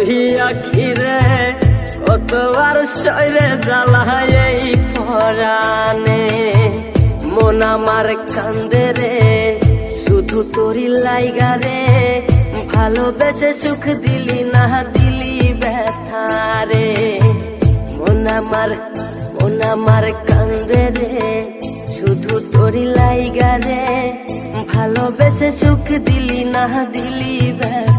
মেলো দুহি রে কতবার শৈরে জ্বালায় এই পরানে মন আমার কান্দে রে, শুধু তোরি লাইগা রে। ভালোবেসে সুখ দিলি না, দিলি ব্যথা রে। মন আমার মন আমার কান্দে রে, শুধু তোরি লাইগা রে। ভালোবেসে সুখ দিলি না, দিলি ব্যথা